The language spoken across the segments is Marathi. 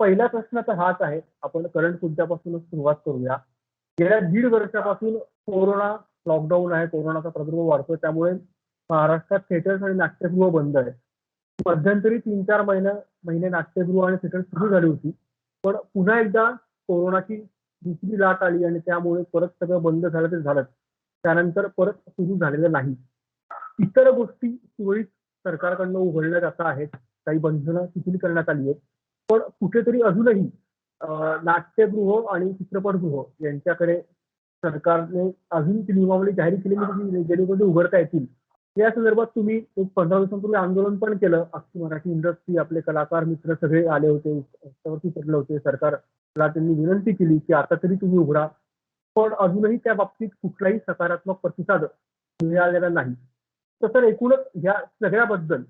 पहिला प्रश्न तर हाच आहे. आपण करंट मुद्द्यापासूनच सुरुवात करूया. गेल्या दीड वर्षापासून कोरोना लॉकडाऊन आहे. कोरोनाचा प्रादुर्भाव वाढतोय. त्यामुळे महाराष्ट्रात थिएटर्स आणि नाट्यगृह बंद आहे मध्यंतरी तीन चार महिन्या महिने नाट्यगृह आणि थिएटर सुरू झाली होती. पण पुन्हा एकदा कोरोनाची दुसरी लाट आली आणि त्यामुळे परत सगळं बंद झालं ते झालं त्यानंतर परत सुरू झालेलं नाही. इतर गोष्टी सुरळीत सरकारकडनं उघडल्या जात आहेत. काही बंधनं शिथिल करण्यात आली आहेत. पण कुठेतरी अजूनही नाट्यगृह आणि चित्रपटगृह यांच्याकडे सरकारने अजून ती नियमावली जाहीर केली की जेणेकरून उघडता येतील. या संदर्भात तुम्ही एक पंधरा दिवसांपूर्वी आंदोलन पण केलं. अख्खी मराठी इंडस्ट्री आपले कलाकार मित्र सगळे आले होते रस्त्यावरती पडले होते. सरकारला त्यांनी विनंती केली की आता तरी तुम्ही उघडा. पण अजूनही त्या बाबतीत कुठलाही सकारात्मक प्रतिसाद मिळालेला नाही. तर एकूणच ह्या सगळ्याबद्दल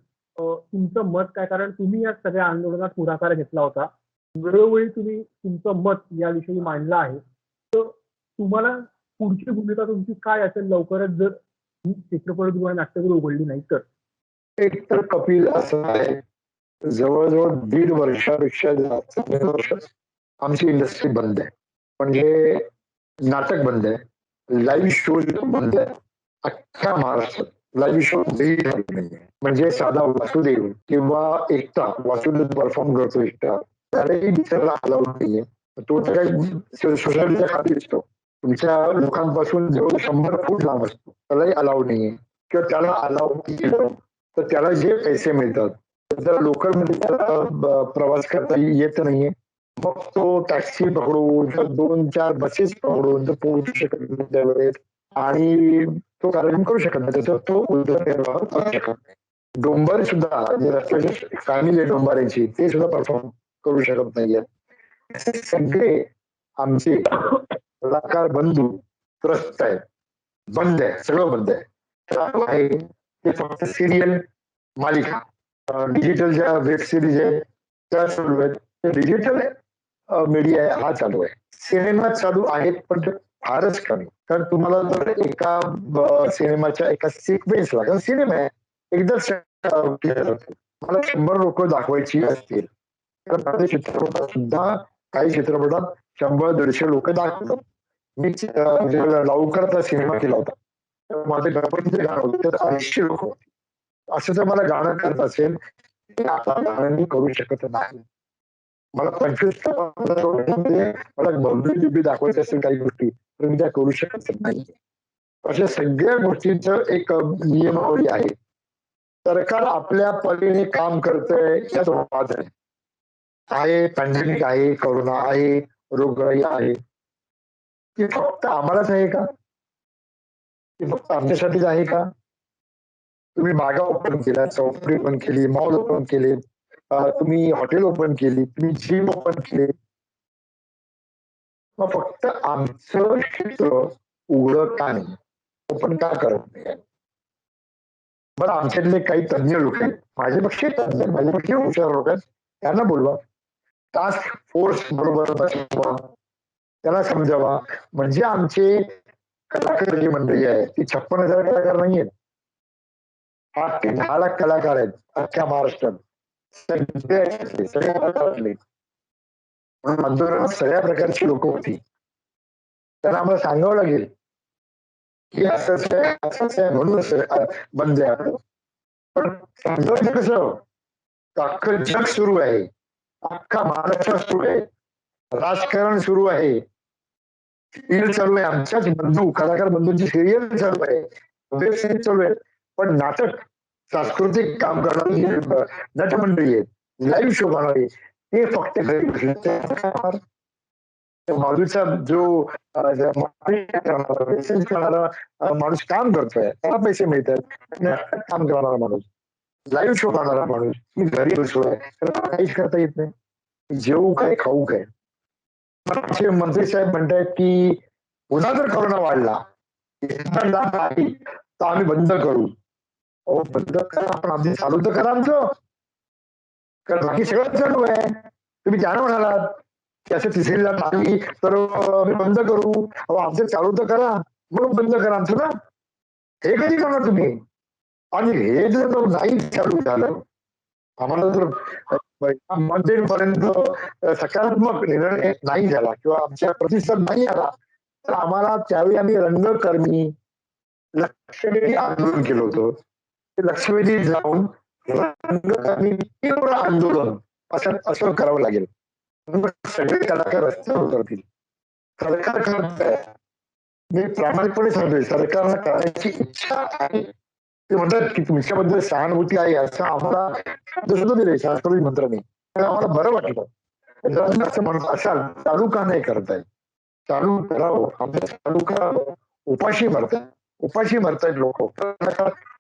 तुमचं मत काय? कारण तुम्ही या सगळ्या आंदोलनात पुढाकार घेतला होता. वेळोवेळी तुम्ही तुमचं मत याविषयी मांडलं आहे. तर तुम्हाला पुढची भूमिका तुमची काय असेल लवकरच जर चित्रपट किंवा नाट्यगृह उघडली नाही तर? एक तर कपिल असं आहे. जवळजवळ दीड वर्षापेक्षा जास्त वर्ष आमची इंडस्ट्री बंद आहे. म्हणजे नाटक बंद आहे. लाईव्ह शोज बंद आहे. अख्ख्या महाराष्ट्रात. लाईव्ह शो म्हणजे साधा वासुदेव किंवा एकटा वासुदेव परफॉर्म करतो एकटा. त्यालाही दिसायला अलाउड नाहीये तो तर काही सोसायटीच्या खाली असतो तुमच्या लोकांपासून जवळ शंभर फूट लांब असतो. त्यालाही अलाउड नाहीये. किंवा त्याला अलाउड केलं तर त्याला जे पैसे मिळतात तर लोकलमध्ये त्याला प्रवास करता येत नाहीये मग तो टॅक्सी पकडून दोन चार बसेस पकडून तर पोहोचू शकत नाही त्या वेळेत आणि तो कार्यक्रम करू शकत नाही. त्याचा तो उदरनिर्वाह करू शकत नाही. डोंबर सुद्धा जे रस्त्याचे फॅमिली डोंबाऱ्यांची ते सुद्धा परफॉर्म करू शकत नाहीये. असे सगळे आमचे कलाकार बंधू त्रस्त आहेत. बंद आहे सगळं बंद आहे. चालू आहे ते फक्त सिरियल मालिका. डिजिटल ज्या वेब सिरीज आहे त्या चालू आहेत. डिजिटल मीडिया आहे हा चालू आहे. सिनेमा चालू आहेत पण फारच कमी. कारण तुम्हाला जर एका सिनेमाच्या एका सिक्वेन्सला कारण सिनेमा आहे एकदाच मला शंभर लोक दाखवायची असतील तर चित्रपटात सुद्धा काही चित्रपटात शंभर दीडशे लोक दाखवतात. मी अं, लवकरचा म्हणजे, सिनेमा केला होता. तर माझे गणपतीचे गाणं होते त्यात ऐंशी लोक होते. असं जर मला गाणं करत असेल ते आता गाणं मी करू शकत नाही. मला पंचवीस मला भव्य दिव्य दाखवायची असेल काही गोष्टी. सुविधा करू शकत नाही. अशा सगळ्या गोष्टींचं एक नियमावली आहे. सरकार आपल्या परीने काम करतंय याच वाद आहे आहे पॅन्डेमिक आहे करोना आहे रोगराई आहे. ती फक्त आम्हालाच आहे का? ती फक्त आमच्यासाठीच आहे का? तुम्ही बागा ओपन केल्या चौपडी ओपन केली मॉल ओपन केले तुम्ही हॉटेल ओपन केली तुम्ही जिम ओपन केले मग फक्त आमचं क्षेत्र उघडं का नाही? ओपन का करत नाही बरं आमच्यातले काही तज्ञ लोक आहेत. माझ्यापेक्षा तज्ञ आहेत, माझ्यापेक्षा हुशार लोक आहेत. त्यांना बोलवा. टास्क फोर्स बरोबर बसवा. त्याला समजावा. म्हणजे आमचे कलाकार जी मंडळी आहे ती छप्पन हजार कलाकार नाहीयेत आठ ते दहा लाख कलाकार आहेत. अख्ख्या महाराष्ट्रात. सगळे सगळ्या प्रकारातले म्हणून सगळ्या प्रकारची लोक होती. त्यांना आम्हाला सांगावं लागेल की असंच आहे असंच आहे म्हणून बंद आहे आपलं. पण समजायचं म्हणजे कसं अख्खं जग सुरू आहे. अख्खा महाराष्ट्र सुरू आहे. राजकारण सुरू आहे. सिरियल चालू आहे. आमच्याच बंधू कलाकार बंधूंची सिरियल चालू आहे. वेब सिरीज चालू आहे पण नाटक सांस्कृतिक काम करणारी नटमंडळी आहेत लाईव्ह शो बनवणारे ते फक्त घरी बसले. बाजूचा जो करणारा, करणारा माणूस काम करतोय त्याला पैसे मिळतात. काम करणारा माणूस लाईव्ह शो करणारा माणूस मी घरी बसलोय त्याला काहीच करता येत नाही. जेवू काय खाऊ काय. मंत्री साहेब म्हणतायत की पुन्हा जर करोना वाढला तर आम्ही बंद करू. अहो बंद करा पण आमची चालू तर करा आमचं. कारण बाकी सगळं चालू आहे. तुम्ही त्यानं म्हणालात की असं तिसरीला लागली तर आम्ही बंद करू. अहो आमचं चालू तर करा. म्हणून बंद करा आमचं ना. हे कधी करणार तुम्ही? आणि हे जर नाही चालू झालं आम्हाला जर मंत्रीपर्यंत सकारात्मक निर्णय नाही झाला किंवा आमच्या प्रतिसाद नाही आला तर आम्हाला त्यावेळी आम्ही रंगकर्मी लक्षवेधी आंदोलन केलं होतं. ते लक्षवेधी जाऊन तीव्र आंदोलन असं असं करावं लागेल. सगळे कलाकार रस्त्यावर उतरतील. सरकार करतंय मी प्रामाणिकपणे सांगतोय सरकारला करायची इच्छा आहे. ते म्हणतात की तुमच्याबद्दल सहानुभूती आहे असं आम्हाला शब्द सुद्धा दिले सांस्कृतिक मंत्र्यांनी. तर आम्हाला बरं वाटलं. जर असं म्हणत असाल चालू का नाही करताय? चालू करावं. आमचं चालू करावं. उपाशी मरताय. उपाशी मरतायत लोक.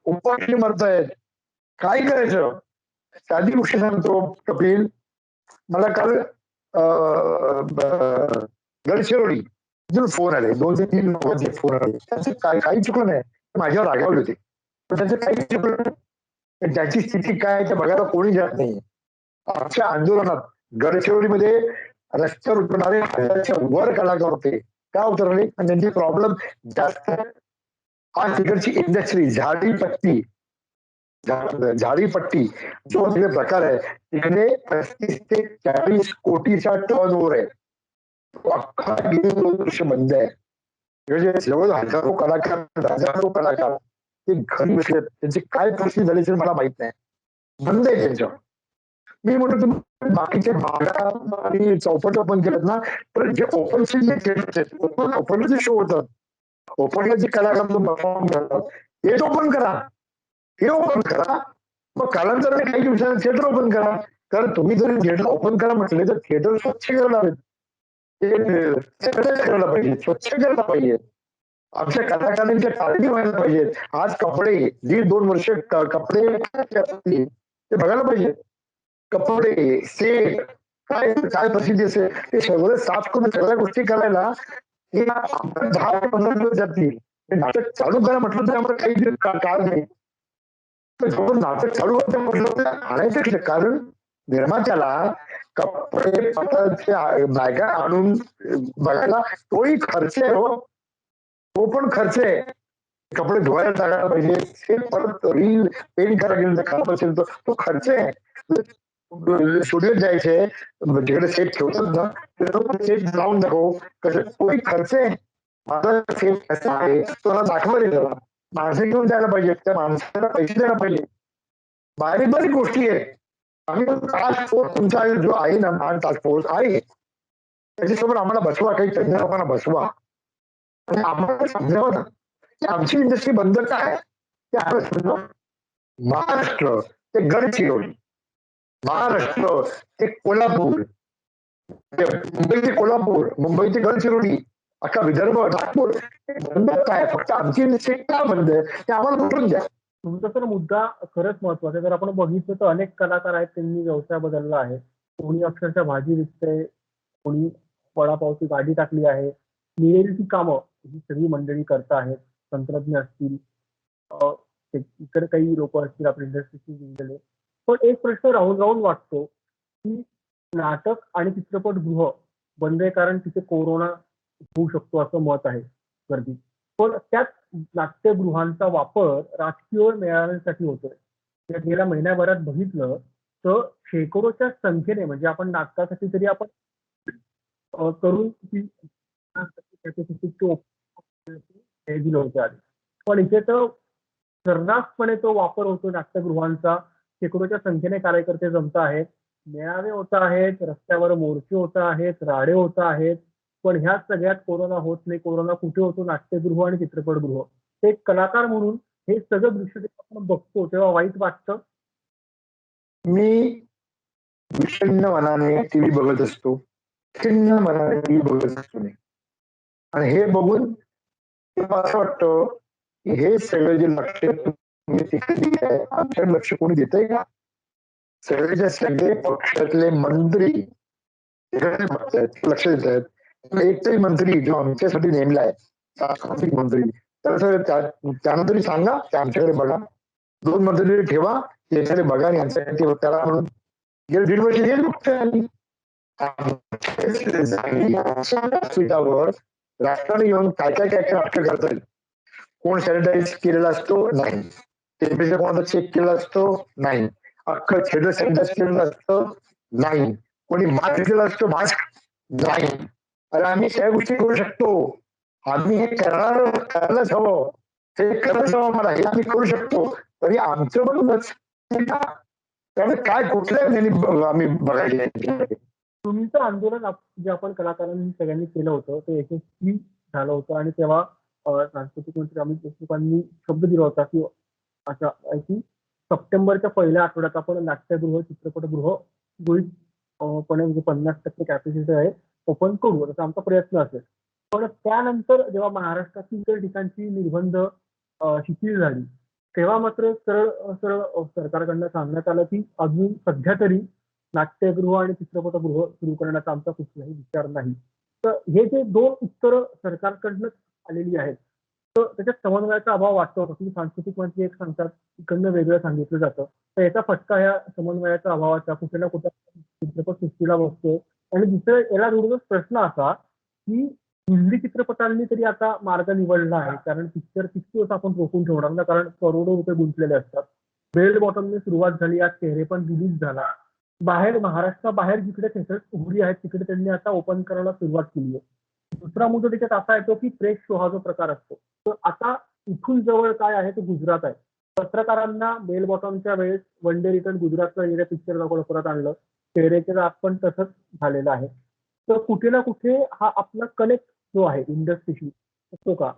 उपाशी मरतायत. काय करायचं? साधी गोष्ट सांगतो कपिल. मला काल गडचिरोली फोन आले. दोन ते तीन लोकांचे फोन आले. त्याचं काय काही चुकलं नाही. माझ्यावर रागावले होते. पण त्याचं काही चुकलं. नाही. ज्याची स्थिती काय ते बघायला कोणी जात नाही. आमच्या आंदोलनात गडचिरोलीमध्ये रस्त्यावर उतरणारे हजारच्या वर कलाकार होते. का उतरले? आणि त्यांचे प्रॉब्लेम जास्त आज तिकडची इंडस्ट्री झाडी पट्टी झाडीपट्टी. जो तिकडे प्रकार आहे तिकडे पस्तीस ते चाळीस कोटीचा टर्न ओव्हर आहे. तो अख्खा गेले दोन वर्ष बंद आहे. म्हणजे जवळ हजारो कलाकार हजारो कलाकार ते घरी बसले त्यांची काय परिस्थिती झाली असेल मला माहीत नाही. बंद आहे त्यांच्या मी म्हणतो तुम्ही बाकीचे भागा आणि चौपट ओपन केलेत ना तर जे ओपन जे ओपन ओपनला जे शो होतात ओपनला जे कलाकार परफॉर्म करतात ते ओपन करा. हे ओपन करा. मग कालांतराने काही दिवसांनी थिएटर ओपन करा. कारण तुम्ही जर थिएटर ओपन करा म्हटले तर थिएटर स्वच्छ करणार करायला पाहिजे. स्वच्छ करायला पाहिजे. आमच्या कलाकारांच्या काळजी व्हायला पाहिजेत आज कपडे दीड दोन वर्ष कपडे असतील ते बघायला पाहिजे. कपडे सेट काय काय प्रसिद्धी असेल ते सगळं साफ करून सगळ्या गोष्टी करायला हे आपण दहा पंधरा दिवस जातील. नाटक चालू करा म्हटलं तर आम्हाला काही काळ नाही. नाटक चालू होतं म्हटलं आणायचं कारण निर्मात्याला कपडे पटाचे बायका आणून बघायला तोही खर्च आहे हो. तो पण खर्च आहे. कपडे धुवायला टाकायला पाहिजे. ते परत रील पेंट करायला खराब असेल तर तो खर्च आहे. स्टुडिओत जायचे जिकडे सेट ठेवतात ना तिकडे सेट लावून दाखव. कसं? तोही खर्च आहे. माझा सेट कसा आहे. तो मला दाखवायला त्याला माणसं घेऊन द्यायला पाहिजे त्या माणसाला पैसे द्यायला पाहिजे बारीक बारीक गोष्टी आहेत. आम्ही टास्क फोर्स तुमचा जो आहे ना महान टास्क फोर्स आहे. त्याच्यासोबत आम्हाला बसवा काही तज्ञ लोकांना बसवा. आणि आम्हाला समजावं ना की आमची इंडस्ट्री बंद काय? ते आम्हाला समजा महाराष्ट्र ते गडचिरोली महाराष्ट्र ते कोल्हापूर. मुंबई ते कोल्हापूर मुंबई ते गडचिरोली अख्खा विदर्भ नागपूर बंदच आहे फक्त आमची सीट का बंद आहे? ते आम्हाला भरून द्या. तुमचा तर मुद्दा खरंच महत्त्वाचा आहे. जर आपण बघितलं तर अनेक कलाकार आहेत त्यांनी व्यवसाय बदलला आहे. कोणी अक्षरशः भाजी विकते कोणी वडापावची गाडी टाकली आहे. मिळेल ती कामं ही सगळी मंडळी करत आहेत. तंत्रज्ञ असतील इतर काही लोक असतील आपल्या इंडस्ट्रीशी जुळलेले पण एक प्रश्न राहून राहून वाटतो की नाटक आणि चित्रपटगृह बंद आहे कारण तिथे कोरोना होऊ शकतो असं मत आहे गर्दी. पण त्याच नाट्यगृहांचा वापर राजकीय मेळाव्यांसाठी होतोय. गेल्या महिन्याभरात बघितलं तर शेकडोच्या संख्येने म्हणजे आपण नाटकासाठी तरी आपण करून हे दिलं होतं आधी. पण इथे तर सर्रासपणे तो वापर होतो नाट्यगृहांचा. शेकडोच्या संख्येने कार्यकर्ते जमत आहेत. मेळावे होत आहेत रस्त्यावर मोर्चे होत आहेत राडे होत आहेत. पण ह्या सगळ्यात कोरोना होत नाही कोरोना कुठे होतो नाट्यगृह आणि चित्रपटगृह. एक कलाकार म्हणून हे सगळं दृश्य आपण बघतो तेव्हा वाईट वाटतं? मी विषण्ण मनाने टीव्ही बघत असतो. खिन्न मनाने टीव्ही बघत असतो आणि हे बघून असं वाटतं की हे सगळे जे लक्ष तुम्ही लक्ष कोणी देतंय का? सगळे जे सगळे पक्षातले मंत्री लक्ष देत आहेत. एकही मंत्री जो आमच्यासाठी नेमला आहे मंत्री तर सर त्यांना तरी सांगा की आमच्याकडे बघा. दोन मंत्री ठेवा त्याच्याकडे बघा आणि त्याला म्हणून. गेले दीड वर्ष गेले व्यासपीठावर राष्ट्राने येऊन काय काय काय राष्ट्र करता येईल कोण सॅनिटाईज केलेला असतो? नाही. टेम्परेचर कोणाचा चेक केला असतो? नाही. अख्खं छेड सॅनिटाईज केलेलं असतं? नाही. कोणी मास्क घेतलेला असतो? मास्क नाही. अरे आम्ही काय गोष्टी करू शकतो? आम्ही हे करणार करायलाच हवं. हे करत हवं मला हे आम्ही करू शकतो. तरी आमचं म्हणूनच त्यामुळे काय कुठल्या आम्ही बघायला तुमचं आंदोलन जे आपण कलाकारांनी सगळ्यांनी केलं होतं ते यशस्वी झालं होतं. आणि तेव्हा सांस्कृतिक मंत्री अमित देशमुखांनी शब्द दिला होता की असा आहे की सप्टेंबरच्या पहिल्या आठवड्यात आपण नाट्यगृह चित्रपटगृह गृहित म्हणजे पन्नास टक्के कॅपॅसिटी आहे. ओपन करू असा आमचा प्रयत्न असेल. पण त्यानंतर जेव्हा महाराष्ट्रातील इतर ठिकाणची निर्बंध शिथिल झाली तेव्हा मात्र सरळ सरळ सरकारकडनं सांगण्यात आलं की अजून सध्या तरी नाट्यगृह आणि चित्रपटगृह सुरू करण्याचा आमचा कुठलाही विचार नाही. तर हे जे दोन उत्तरं सरकारकडनं आलेली आहेत तर त्याच्यात समन्वयाचा अभाव वाटतो तुम्ही सांस्कृतिक मंत्री एक सांगतात इकडनं वेगळं सांगितलं जातं. तर याचा फटका ह्या समन्वयाच्या अभावाचा कुठे ना कुठे चित्रपट सृष्टीला बसतो. आणि दुसरं याला जोडूनच प्रश्न असा की हिंदी चित्रपटांनी तरी आता मार्ग निवडला आहे. कारण पिक्चर किती दिवस आपण रोखून ठेवणार ना? कारण करोडो रुपये गुंतलेले असतात. बेल्ट बॉटमने सुरुवात झाली आज चेहरे पण रिलीज झाला. बाहेर महाराष्ट्राबाहेर जिकडे थिएटर्स उघडी आहेत तिकडे त्यांनी आता ओपन करायला सुरुवात केली आहे. दुसरा मुद्दा त्याच्यात असा येतो की प्रेस शो हा जो प्रकार असतो तर आता इथून जवळ काय आहे? ते गुजरात आहे. पत्रकारांना बेल बॉटमच्या वेळेस वन डे रिटर्न गुजरातला येण्या पिक्चर दाखवलं परत आणलं. चेहऱ्याचे राग पण तसंच झालेलं आहे. तर कुठे ना कुठे हा आपला कनेक्ट जो आहे इंडस्ट्रीशी असतो का?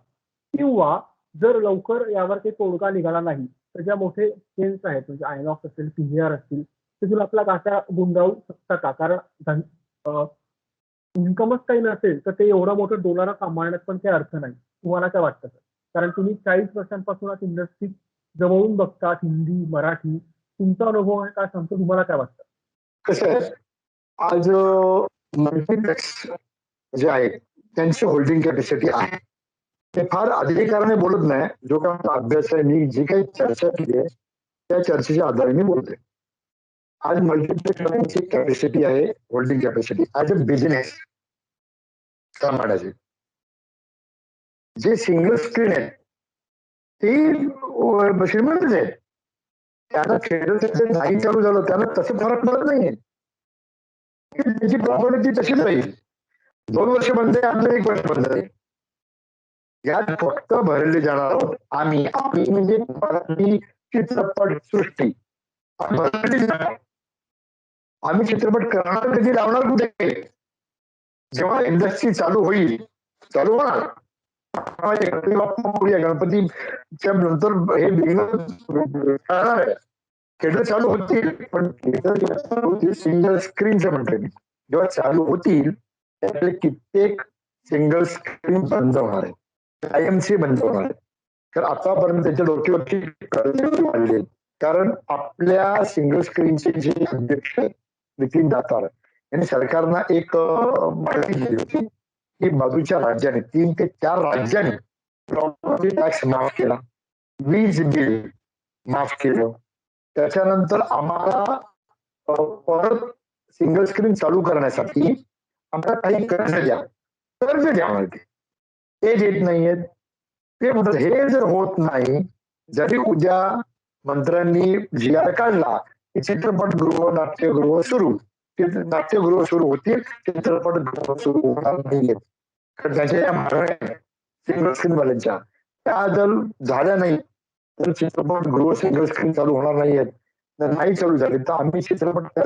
किंवा जर लवकर यावर काही तोडगा निघाला नाही तर ज्या मोठे चेन्स आहेत म्हणजे आयनॉक्स असेल पीव्हीआर असतील ते तुला आपला गाठा गुंडाळू शकता का? कारण इन्कमच काही नसेल तर ते एवढा मोठं डोलारा सांभाळण्यात पण काही अर्थ नाही. तुम्हाला काय वाटतं? sir? कारण तुम्ही चाळीस वर्षांपासूनच इंडस्ट्री जवळून बघतात हिंदी मराठी तुमचा अनुभव आहे काय सांगतो तुम्हाला काय वाटतं? आज मल्टीप्लेक्स जे आहे त्यांची होल्डिंग कॅपॅसिटी आहे. ते फार अधिकाराने बोलत नाही जो आमचा अभ्यास आहे मी जी काही चर्चा केली आहे त्या चर्चेच्या आधारे मी बोलतोय. आज मल्टीप्लेक्स कॅपॅसिटी आहे holding capacity as a business सांभाळायचे जे सिंगल स्क्रीन आहे ते अं, श्रीमंतच आहे त्यांना थिएटर नाही चालू झालं त्यांना तसं फरक पडत नाहीये. त्याची प्रॉपर्टी तशीच राहील दोन वर्ष बंद आहे आमचं एक वर्ष बंद आहे. यात फक्त भरले जाणार आहोत आम्ही. आम्ही म्हणजे मराठी चित्रपट सृष्टी. आम्ही जाणार. आम्ही चित्रपट करणार कधी? लावणार कुठे? जेव्हा इंडस्ट्री चालू होईल चालू होणार. गणपतीच्या नंतर हे आहे थिएटर चालू होतील. पण थिएटर होतील सिंगल स्क्रीनचं म्हणतोय मी. जेव्हा चालू होतील त्यातले कित्येक सिंगल स्क्रीन बंद होणार आहे कायमचे बंद होणार आहे तर आतापर्यंत त्याच्या डोक्यावरची कर्ज वाढले कारण आपल्या सिंगल स्क्रीनचे जे अध्यक्ष नितीन दातार यांनी सरकारना एक माहिती दिली होती. की बाजूच्या राज्याने तीन ते चार राज्यांनी प्रॉपर्टी टॅक्स माफ केला. वीज बिल माफ केलं. त्याच्यानंतर आम्हाला परत सिंगल स्क्रीन चालू करण्यासाठी आम्हाला काही कर्ज द्या. कर्ज द्या म्हणते. ते देत नाहीयेत. ते म्हणतात हे जर होत नाही जरी उद्या मंत्र्यांनी जी आर काढला की चित्रपटगृह नाट्यगृह सुरू नाट्यगृह सुरू होतील चित्रपटगृह सुरू होणार नाहीयेत. त्याच्या या मागण्या सिंगल स्क्रीन वाल्यांच्या त्या जर झाल्या नाही तर चित्रपट गृह सिंगल स्क्रीन चालू होणार नाहीयेत. जर नाही चालू झाले तर आम्ही चित्रपट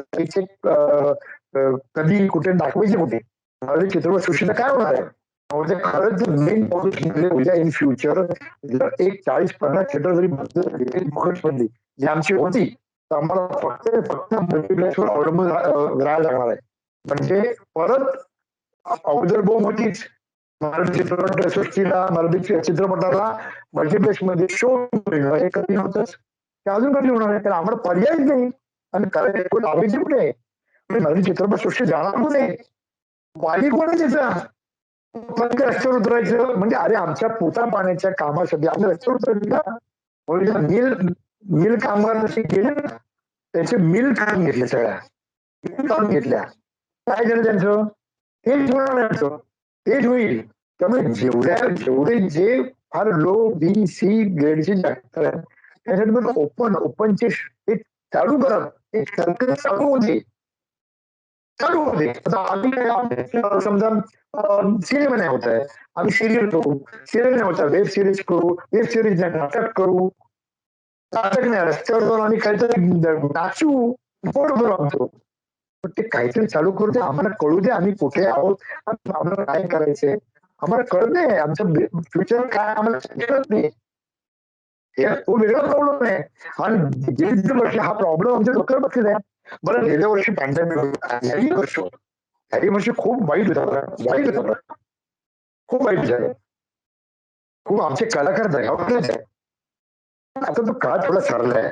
कधी कुठे दाखवायचे कुठे? चित्रपट सृष्टीला काय होणार आहे? म्हणजे खरंच जर मेन म्हणजे उद्या इन फ्युचर जर एक चाळीस पन्नास थिएटर जरी बंद झाली मुखटबंदी जी आमची होती तर आम्हाला फक्त फक्त मल्टीप्लेक्सवर अवलंबून राहायला लागणार आहे. म्हणजे परत अगोदर बोम होतीच मराठी चित्रपट सृष्टीला मराठी चित्रपटाला मल्टीप्लेक्समध्ये शो हे कधी होतच? ते अजून कधी होणार आहे? त्याला आम्हाला पर्यायच नाही. आणि काय लावायचे कुठे आहे? म्हणजे मराठी चित्रपट सृष्टी जाणार कुठे वाली कोण आहे त्याचा पण रस्त्यावर उतरायचं? म्हणजे अरे आमच्या पोता पाण्याच्या कामासाठी आम्ही रस्त्यावर उतरायचं का म्हणजे मिल मिल कामगार जसे गेले ना त्यांचे मिल काढून घेतले सगळ्या. मिल काढून घेतल्या. काय केलं त्यांचं? तेच होणार नाही आमचं. तेच होईल. त्यामुळे जेवढ्या जेवढे जे फार लो बी सी ग्रेडचे डॉक्टर आहेत त्याच्यात ओपन ओपनचे चालू करत एक सर्कल चालू होते चालू होते आता आम्ही समजा सिनेमा नाही होत आहे. आम्ही सिरियल करू सिरियल नाही होत वेब सिरीज करू. वेब सिरीज नाही नाटक करू. नाटक नाही रस्त्यावर जाऊन आम्ही काहीतरी नाचू. पोट आमचं. पण ते काहीतरी चालू करू दे आम्हाला कळू दे आम्ही कुठे आहोत. आम्हाला काय करायचंय आम्हाला कळत नाही. आमचं फ्युचर काय आम्हाला कळत नाही. तो वेगळा प्रॉब्लेम आहे. आणि गेली दीड वर्ष हा प्रॉब्लेम आमच्या डोक्यावर बसलेला आहे. बरं गेल्या वर्षी पॅन्डेमिक याही वर्ष याही वर्षी खूप वाईट होता वाईट होता खूप वाईट झालं. खूप आमचे कलाकार दगावलेले आहे आता तो काळ थोडा सरलाय.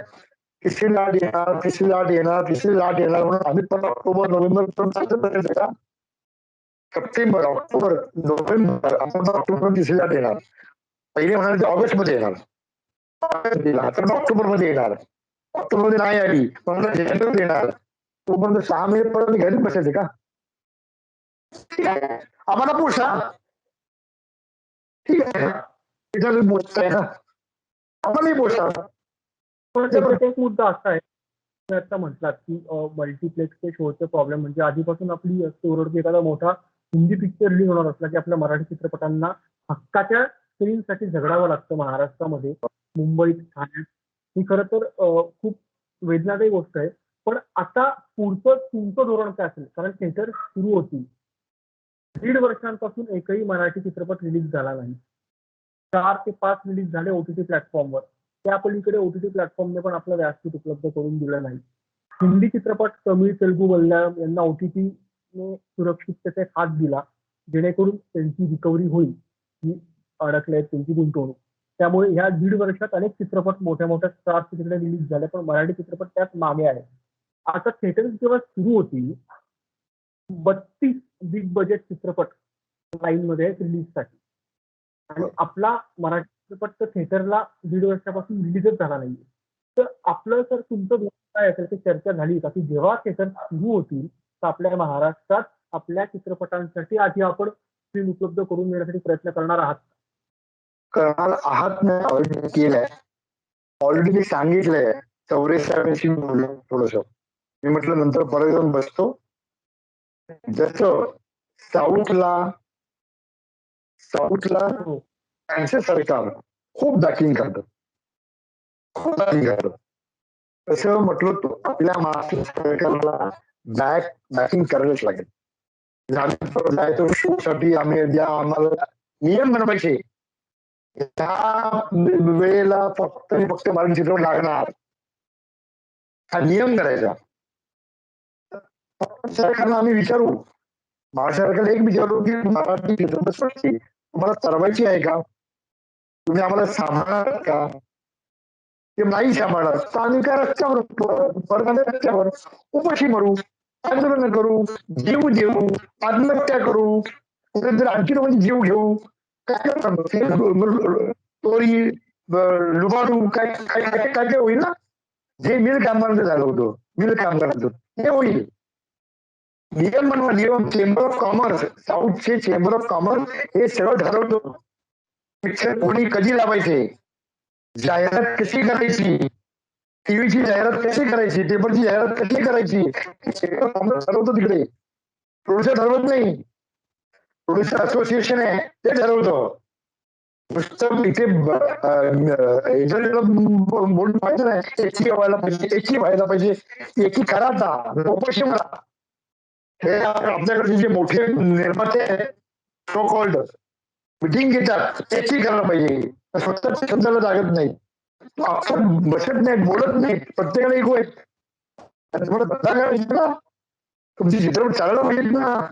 तिसरी लाट येणार तिसरी लाट येणार तिसरी लाट येणार म्हणून आम्ही पण ऑक्टोबर नोव्हेंबर पर्यंत का? सप्टेंबर ऑक्टोबर नोव्हेंबर आपण ऑक्टोबर तिसरी लाट येणार. पहिले म्हणाले ते ऑगस्टमध्ये येणार. तर ऑक्टोबरमध्ये येणार. ऑक्टोबरमध्ये नाही आली. पण जानेवारीत येणार. तोपर्यंत सहा महिने पर्यंत घरी बसायचे का? ठीक आहे. आम्हाला पोषा ठीक आहे. तिथं बोलताय ना? आम्हालाही पोषा पण त्याच्यात एक मुद्दा असा आहे तुम्ही आता म्हटलात की मल्टिप्लेक्सचे शोचे प्रॉब्लेम म्हणजे आधीपासून आपली स्टोरवरती एखादा मोठा हिंदी पिक्चर रिलीज होणार असला की आपल्या मराठी चित्रपटांना हक्काच्या स्क्रीनसाठी झगडावं लागतं महाराष्ट्रामध्ये मुंबईत ठाण्यात. ही खरं तर खूप वेदनादायी गोष्ट आहे. पण आता पुढचं तुमचं धोरण काय असेल? कारण थिएटर सुरू होती. दीड वर्षांपासून एकही मराठी चित्रपट रिलीज झाला नाही. चार ते पाच रिलीज झाले ओटीटी प्लॅटफॉर्मवर त्या पलीकडे ओटीटी प्लॅटफॉर्मने पण आपलं व्यासपीठ उपलब्ध करून दिलं नाही. हिंदी चित्रपट तमिळ तेलुगू मल्याळम यांना ओटीटीने सुरक्षिततेचा हात दिला जेणेकरून त्यांची रिकव्हरी होईल ही अडकले आहेत त्यांची गुंतवणूक. त्यामुळे ह्या दीड वर्षात अनेक चित्रपट मोठ्या मोठ्या स्टार्स तिकडे रिलीज झाले पण मराठी चित्रपट त्यात मागे आहे आता थिएटर जेव्हा सुरू होती बत्तीस बिग बजेट चित्रपट लाईन मध्ये रिलीजसाठी आणि आपला मराठी चित्रपट तर थिएटरला दीड वर्षापासून रिलीजच झाला नाहीये. तर आपलं सर तुमचं काय असेल ते चर्चा झाली का? की जेव्हा थिएटर सुरू होतील तर आपल्या महाराष्ट्रात आपल्या चित्रपटांसाठी आधी आपण स्क्रीन उपलब्ध करून देण्यासाठी प्रयत्न करणार आहात करणार आहात नाही ऑलरेडी केलंय. ऑलरेडी मी सांगितलंय चौरेसाव्याशी बोललो थोडस. मी म्हटलं नंतर परत येऊन बसतो. जसं साऊथला साऊथला हो. त्यांचे सरकार खूप बॅकिंग करतं. खूप बॅकिंग करतं. तसं म्हटलं तो आपल्या महाराष्ट्र सरकारला बॅक बॅकिंग करायलाच लागेल. झाल्यानंतर शो साठी आम्ही द्या आम्हाला नियम बनवायचे. त्या वेळेला फक्त फक्त मला चित्रपट लागणार. हा नियम करायचा. सरकारला आम्ही विचारू. महाराष्ट्र सरकारला एक विचारू की मराठी चित्रपटसृष्टी तुम्हाला तरवायची आहे का? तुम्ही आम्हाला सांभाळणार का? ते नाही सांभाळणार. तर आम्ही काय रस्त्यावर रस्त्यावर उपाशी मरू आंदोलन करू जीव देऊ आत्महत्या करू. जर आणखी म्हणजे जीव घेऊ काय चोरी लुबाडू काय काय काय काय होईल ना? जे मिल कामगारांचं झालं होतं मिल कामगारांचं ते होईल. नियम म्हणून नियम चेंबर ऑफ कॉमर्स साऊथचे चेंबर ऑफ कॉमर्स हे सगळं ठरवतो. पिक्चर कोणी कधी लावायचे? जाहिरात कशी करायची? टीव्हीची जाहिरात कशी करायची? पेपरची जाहिरात कशी करायची? ठरवतो तिकडे. प्रोड्युसर ठरवत नाही. प्रोड्युसर असोसिएशन आहे ते ठरवतो. नुसतं इथे बोलून पाहिजे नाही. एकी व्हायला पाहिजे एकी व्हायला पाहिजे. एकी करा आता उपाशी मला हे आपल्याकडे जे मोठे निर्माते आहेत सो कॉल्ड मिटिंग घेतात त्याची करायला पाहिजे. स्वतःच्या शब्दाला जागत नाही आपण बसत नाहीत बोलत नाहीत प्रत्येकाला एक आहेत. तुम्हाला बदला करायची ना तुमची चित्रपट चालायला पाहिजेत ना.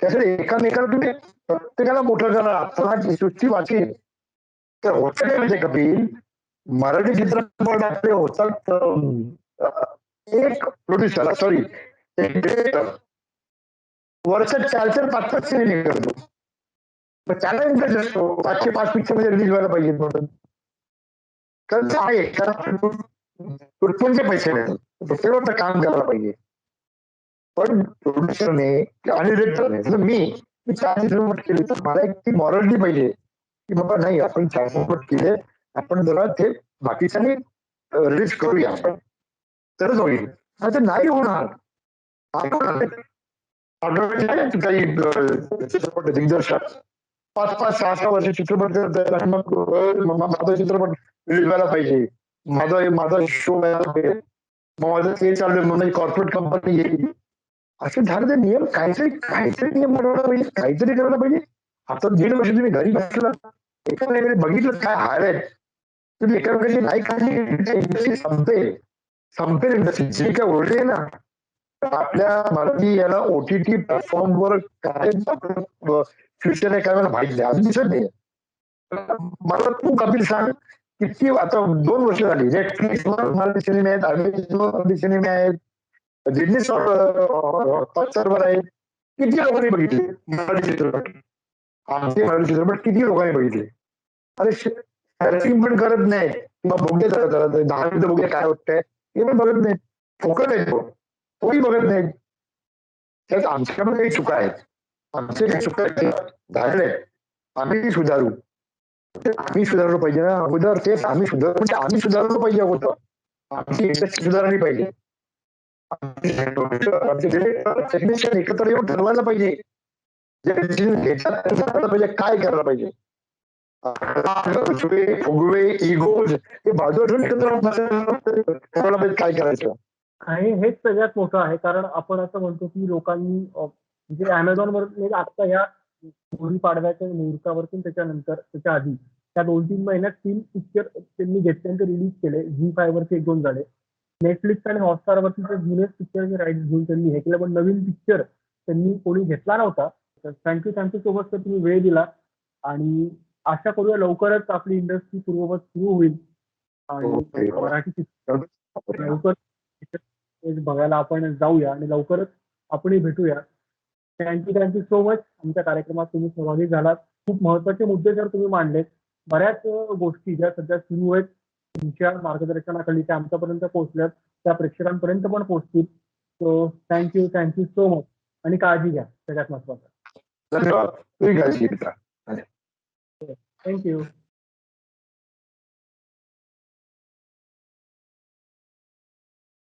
त्यासाठी एकामेकाला तुम्ही प्रत्येकाला मोठं करा. आपला सृष्टी वाचेल. तर होतं काय म्हणजे कपिल मराठी चित्रपट आपले होतात एक प्रोड्युसर सॉरी एक डिरेक्टर वर्षात चार चार पाच पाच सिनेमे करतो. त्याला इंटरेस्ट असतो पाचशे पाच पिक्चरमध्ये रिलीज व्हायला पाहिजे म्हणून. कारण आहे. कारण तुटपुंचे पैसे नाही. काम करायला पाहिजे. पण प्रोड्युसरने आणि डिरेक्टरने मी मी चार चित्रपट केले तर मला एक ती मॉरलिटी पाहिजे. की बाबा नाही आपण चार चित्रपट केले. आपण जरा ते बाकीच्याने रिलीज करूया. आपण तरच होईल. नाही नाही होणार. आपण काही चित्रपट दिग्दर्शक. पाच पाच सहा सहा वर्ष चित्रपट करतात मग माझा चित्रपट रिलीज पाहिजे. माझा माझा शो व्हायला पाहिजे. मग माझं ते चाललंय म्हणून कॉर्पोरेट कंपनी येईल असे झाले ते नियम काहीतरी काहीतरी नियम बनवायला पाहिजे काहीतरी करायला पाहिजे. आता दीड वर्ष तुम्ही घरी बसला एका वेळेला बघितलं काय हार आहे? तुम्ही एका नाही काय इंडस्ट्री संपेल. संपेल इंडस्ट्री जे काय ओरडे ना तर आपल्या मराठी याला ओटीटी प्लॅटफॉर्मवर काय आहे काय मला माहित अजून मला तू कपिल सांग किती आता दोन वर्ष झाली नेटफ्लिक्सवर मराठी सिनेमे आहेत सिनेमे आहेत सर्वर आहेत, किती लोकांनी बघितले मराठी चित्रपट? आमचे मराठी चित्रपट किती लोकांनी बघितले? अरे सर्चिंग पण करत नाही किंवा बघे जरा जरा दहा मिनिटं काय पण बघत नाही फोकस आहे तो तोही बघत नाही त्यात आमच्याकडे काही चुका आहेत. आमचे धारणे आम्ही सुधारू. ते आम्ही सुधारलो पाहिजे ना. अगोदर तेच आम्ही सुधारू म्हणजे आम्ही सुधारलं पाहिजे अगोदर. आमची इंडस्ट्री सुधारली पाहिजे. टेक्निशियन एकत्र येऊन ठरवायला पाहिजे. जे डिसिजन घेतात ठरवायला पाहिजे. काय करायला पाहिजे. फुगवे फुगवे इगोज हे बाजूला ठेवून काय करायचं. आणि हेच सगळ्यात मोठं आहे. कारण आपण असं म्हणतो की लोकांनी अं, म्हणजे अमेझॉनवर म्हणजे आता ह्या गुढी पाडव्याच्या मुहूर्तावरती त्याच्यानंतर त्याच्या आधी त्या दोन तीन महिन्यात तीन पिक्चर त्यांनी घेतल्यानंतर रिलीज केले. झी फाय वरती एक दोन झाले. नेटफ्लिक्स आणि हॉटस्टार वरती जुने पिक्चरचे राईट घेऊन त्यांनी हे केलं. पण नवीन पिक्चर त्यांनी कोणी घेतला नव्हता. तर थँक्यू थँक्यू सो मच तर तुम्ही वेळ दिला. आणि आशा करूया लवकरच आपली इंडस्ट्री पूर्ववत सुरू होईल. आणि. मराठी लवकर बघायला आपण जाऊया आणि लवकरच आपणही भेटूया. थँक्यू थँक्यू सो मच आमच्या कार्यक्रमात तुम्ही सहभागी झालात. खूप महत्त्वाचे मुद्दे जर तुम्ही मांडलेत बऱ्याच गोष्टी ज्या सध्या सुरू आहेत तुमच्या मार्गदर्शनाखाली त्या आमच्यापर्यंत पोहोचल्यात त्या प्रेक्षकांपर्यंत पण पोहोचतील. So thank you thank you so much आणि काळजी घ्या सगळ्यात महत्वाचं धन्यवाद. थँक्यू